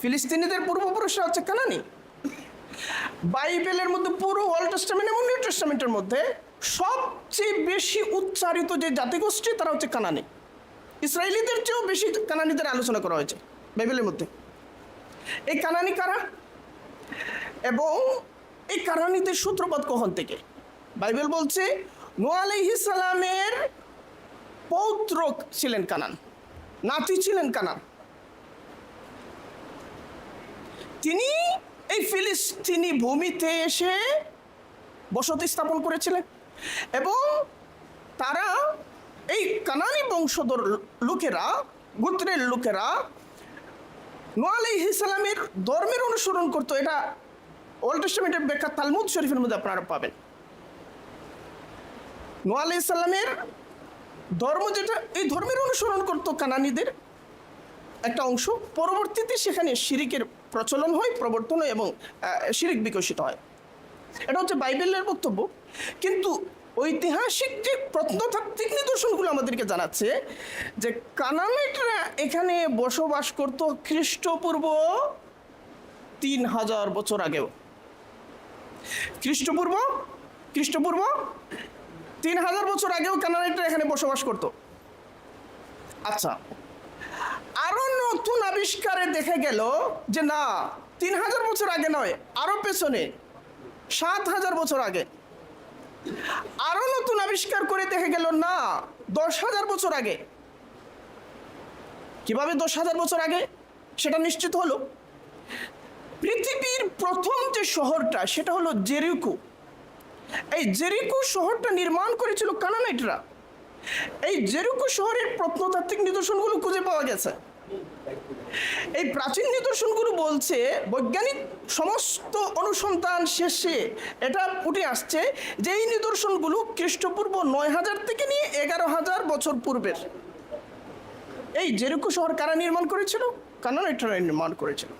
ফিলিস্তিনিদের পূর্বপুরুষরা হচ্ছে কানানি। বাইবেলের মধ্যে পুরো ওল্ড টেস্টামেন্ট এবং নিউ টেস্টামেন্টের মধ্যে সবচেয়ে বেশি উচ্চারিত যে জাতিগোষ্ঠী, তারা হচ্ছে কানানি। ইসরায়েলিদের চেয়েও বেশি কানানিদের আলোচনা করা হয়েছে বাইবেলের মধ্যে। এই কানানি কারা? এবং এই কানানিদের সূত্রপাত কখন থেকে? বাইবেল বলছে, নোয়া আলাইহিস সালামের পৌত্র ছিলেন কানান, নাতি ছিলেন কানান। তিনি এই ফিলিস্তিনি ভূমিতে এসে বসতি স্থাপন করেছিলেন এবং তারা এই কানানি বংশধর লোকেরা, গোত্রের লোকেরা নোয়া আলাইহিস সালামের ধর্মের অনুসরণ করতো। এটা ওল্ড টেস্টামেন্টের ব্যাখ্যা তালমুদ শরীফের মধ্যে আপনারা পাবেন। নোয়া আলাইহিস সালামের ধর্ম যেটা, এই ধর্মের অনুসরণ করতো কানানিদের একটা অংশ। পরবর্তীতে সেখানে শিরিকের প্রচলন হয়, প্রবর্তন হয় এবং শিরিক বিকশিত হয়। এটা হচ্ছে বাইবেলের বক্তব্য। কিন্তু ঐতিহাসিক যে প্রত্নতাত্ত্বিক নিদর্শনগুলো আমাদেরকে জানাচ্ছে, যে কানানাইটরা এখানে বসবাস করত খ্রিস্টপূর্ব তিন হাজার বছর আগেও। খ্রিস্টপূর্ব খ্রিস্টপূর্ব তিন হাজার বছর আগেও কানানাইটরা এখানে বসবাস করত। আচ্ছা আরও আবিষ্কারে দেখে গেল যে না, তিন হাজার বছর আগে নয়, আরও পেছনে, সাত হাজার বছর আগে। আরও নতুন আবিষ্কার করে দেখে গেল না, দশ হাজার বছর আগে। কীভাবে দশ হাজার বছর আগে? সেটা নিশ্চিত হলো। পৃথিবীর প্রথম যে শহরটা, সেটা হলো জেরিকো। এই জেরিকো শহরটা নির্মাণ করেছিল কানানাইটরা। এই জেরুকো শহরের প্রত্নতাত্ত্বিক নিদর্শনগুলো খুঁজে পাওয়া গেছে। এই প্রাচীন নিদর্শনগুলো বলছে বৈজ্ঞানিক সমস্ত অনুসন্ধান শেষে এটা উঠে আসছে যে এই নিদর্শনগুলো খ্রিস্টপূর্ব নয় হাজার থেকে নিয়ে এগারো হাজার বছর পূর্বের। এই জেরুকু শহর কারা নির্মাণ করেছিল? কানানাইটরা নির্মাণ করেছিল।